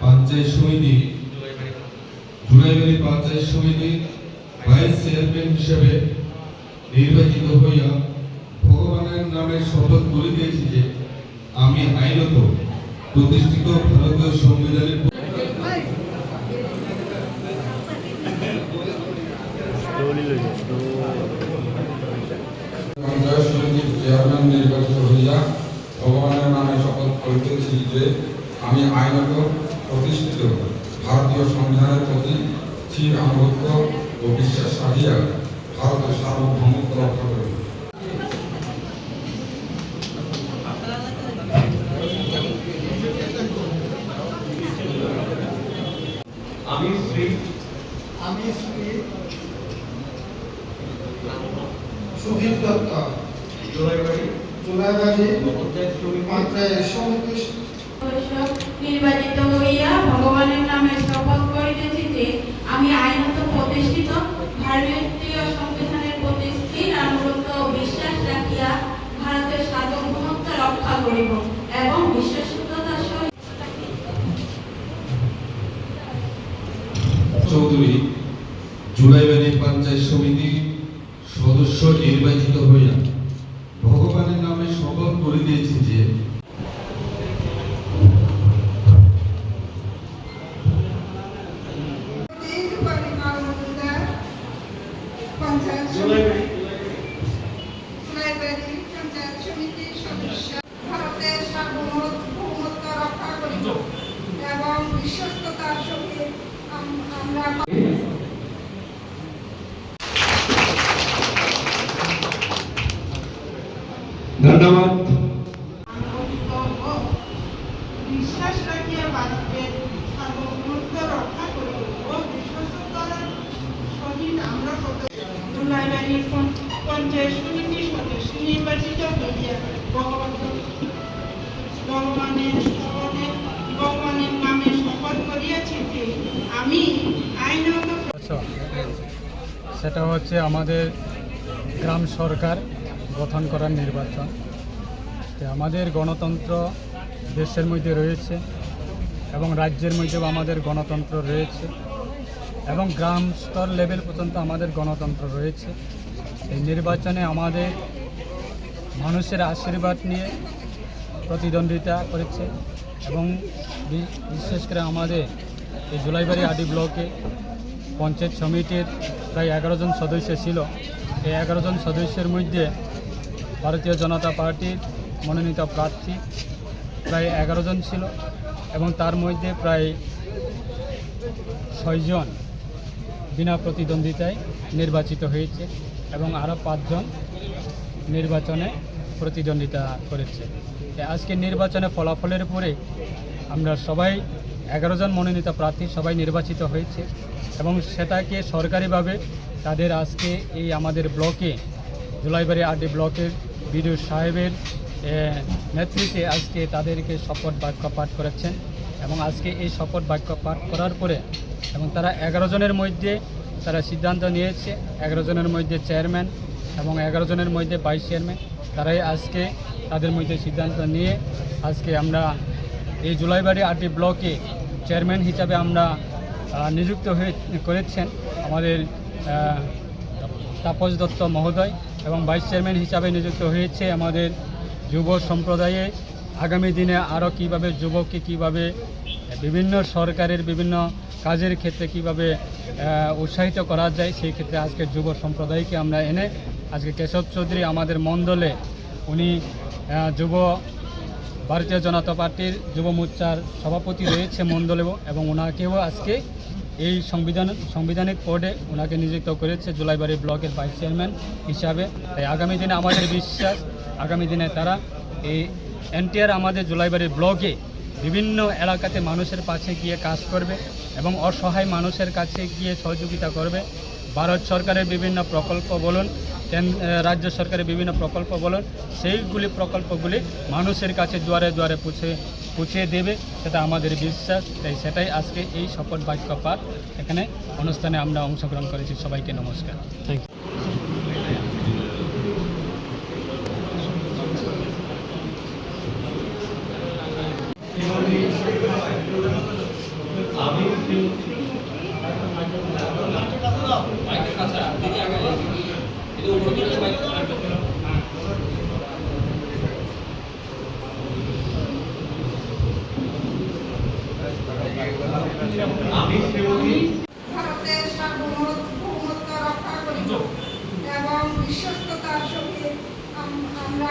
পঞ্চায়েত সমিতি জুলাইবাড়ি পঞ্চায়েত সমিতির vice chairman হিসেবে নির্বাচিত হইয়া ভগবানের নামে শপথ করিতেছি যে আমি আইনত প্রতিষ্ঠিত ভারতীয় সংবিধানের পঞ্চায়েত সমিতির চেয়ারম্যান নির্বাচিত হইয়া ভগবানের নামে শপথ করিতেছি যে আমি আইনত প্রতিষ্ঠিত ভারতীয় সংবিধানের প্রতি স্থির আনুগত্য ও বিশ্বাস রাখিয়া ভারতের সার্বভৌমত্ব রক্ষা করিব আমি শ্রী আমি শ্রী সুধীর দত্ত পঞ্চায়েত সমিতি সমিতি নির্বাচিত হইয়া ভগবানের নামে শপথ করিতেছি যে আমি আইনত প্রতিষ্ঠিত ভারতীয় সংবিধানের প্রতি স্থির আনুগত্য বিশ্বাস রাখিয়া ভারতের সার্বভৌমত্ব রক্ষা করিব এবং বিশ্বস্ততার সহিত চৌধুরী জুলাইবাড়ি পঞ্চায়েত সমিতি সদস্য নির্বাচিত হইয়া ভগবানের নামে শপথ করিতেছি যে তিন পরিবার মজুমদার পঞ্চায়েত জোড়াইবাড়ি লাইব্রেরি পঞ্চায়েত সমিতির সদস্য ভারতের সার্বভৌমত্ব রক্ষা করিব এবং বিশ্বস্ততার সহিত আম- আমরা ধন্যবাদ আচ্ছা সেটা হচ্ছে আমাদের গ্রাম সরকার গঠন করার নির্বাচন। আমাদের গণতন্ত্র দেশের মধ্যে রয়েছে। এবং রাজ্যের মধ্যেও আমাদের গণতন্ত্র রয়েছে এবং গ্রাম স্তর লেভেল পর্যন্ত আমাদের গণতন্ত্র রয়েছে। এই নির্বাচনে আমাদের মানুষের আশীর্বাদ নিয়ে প্রতিদ্বন্দ্বিতা করেছে এবং বিশেষ করে আমাদের এই জুলাইবাড়ি আডি ব্লকে পঞ্চায়েত সমিতির প্রায় এগারো জন সদস্য ছিল। এই এগারো জন সদস্যের মধ্যে ভারতীয় জনতা পার্টির মনোনীত প্রার্থী প্রায় এগারো জন ছিল। এবং তার মধ্যে প্রায় ছয়জন বিনা প্রতিদ্বন্দ্বিতায় নির্বাচিত হয়েছে এবং আরও পাঁচজন নির্বাচনে প্রতিদ্বন্দ্বিতা করেছে। আজকে নির্বাচনে ফলাফলের পরে আমরা সবাই এগারো জন মনোনীত প্রার্থী সবাই নির্বাচিত হয়েছে এবং সেটাকে সরকারিভাবে তাদের আজকে এই আমাদের ব্লকে, জুলাইবাড়ি আড্ডি ব্লকের বিডিও সাহেবের নেতৃত্বে আজকে তাদেরকে শপথ বাক্য পাঠ করেছেন এবং আজকে এই শপথ বাক্য পাঠ করার পরে এবং তারা এগারো জনের মধ্যে তারা সিদ্ধান্ত নিয়েছে, এগারো জনের মধ্যে চেয়ারম্যান এবং এগারো জনের মধ্যে ভাইস চেয়ারম্যান। তারাই আজকে তাদের মধ্যে সিদ্ধান্ত নিয়ে আজকে আমরা এই জুলাইবাড়ি আটটি ব্লকে চেয়ারম্যান হিসাবে আমরা নিযুক্ত হয়ে করেছেন আমাদের তাপস দত্ত মহোদয় এবং ভাইস চেয়ারম্যান হিসাবে নিযুক্ত হয়েছে আমাদের যুব সম্প্রদায়ে আগামী দিনে আরও কীভাবে যুবককে কীভাবে বিভিন্ন সরকারের বিভিন্ন কাজের ক্ষেত্রে কীভাবে উৎসাহিত করা যায়, সেই ক্ষেত্রে আজকে যুব সম্প্রদায়কে আমরা এনে, আজকে কেশব চৌধুরী আমাদের মণ্ডলে উনি যুব ভারতীয় জনতা পার্টির যুব মোর্চার সভাপতি রয়েছে মণ্ডলেও এবং ওনাকেও আজকে এই সংবিধান, সংবিধানিক কোর্টে ওনাকে নিযুক্ত করেছে জুলাইবাড়ি ব্লকের ভাইস চেয়ারম্যান হিসাবে। তাই আগামী দিনে আমাদের বিশ্বাস, আগামী দিনে তারা এই এনটিআর আমাদের জুলাইবাড়ি ব্লকে বিভিন্ন এলাকাতে মানুষের পাশে গিয়ে কাজ করবে এবং অসহায় মানুষের কাছে গিয়ে সহযোগিতা করবে। ভারত সরকারের বিভিন্ন প্রকল্প বলুন রাজ্য সরকারের বিভিন্ন প্রকল্প বলুন সেইগুলি প্রকল্পগুলি মানুষের কাছে দুয়ারে দুয়ারে পুছে পৌঁছে দেবে সেটা আমাদের বিশ্বাস তাই সেটাই আজকে এই শপথ বাক্য পাঠ। এখানে অনুষ্ঠানে আমরা অংশগ্রহণ করেছি সবাইকে নমস্কার। থ্যাংক ইউ আমি ভারতের সার্বভৌমত্ব রক্ষা করিব এবং বিশ্বস্ততার সহিত আমরা